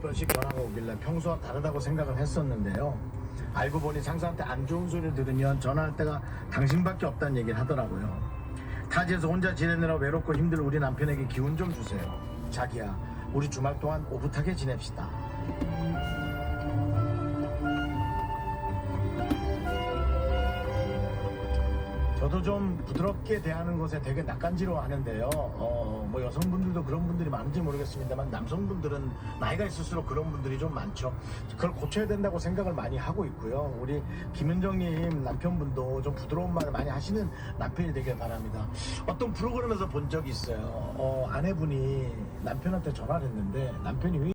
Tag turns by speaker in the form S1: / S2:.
S1: 번씩 전화가 오길래 평소와 다르다고 생각을 했었는데요. 알고 보니 상사한테 안 좋은 소리를 들으면 전화할 때가 당신밖에 없다는 얘기를 하더라고요. 타지에서 혼자 지내느라 외롭고 힘들 우리 남편에게 기운 좀 주세요. 자기야, 우리 주말 동안 오붓하게 지냅시다. 저도 좀 부드럽게 대하는 것에 되게 낯간지러워하는데요. 어, 뭐 여성분들도 그런 분들이 많은지 모르겠습니다만 남성분들은 나이가 있을수록 그런 분들이 좀 많죠. 그걸 고쳐야 된다고 생각을 많이 하고 있고요. 우리 김은정님 남편분도 좀 부드러운 말을 많이 하시는 남편이 되길 바랍니다. 어떤 프로그램에서 본 적이 있어요. 어, 아내분이 남편한테 전화를 했는데 남편이 왜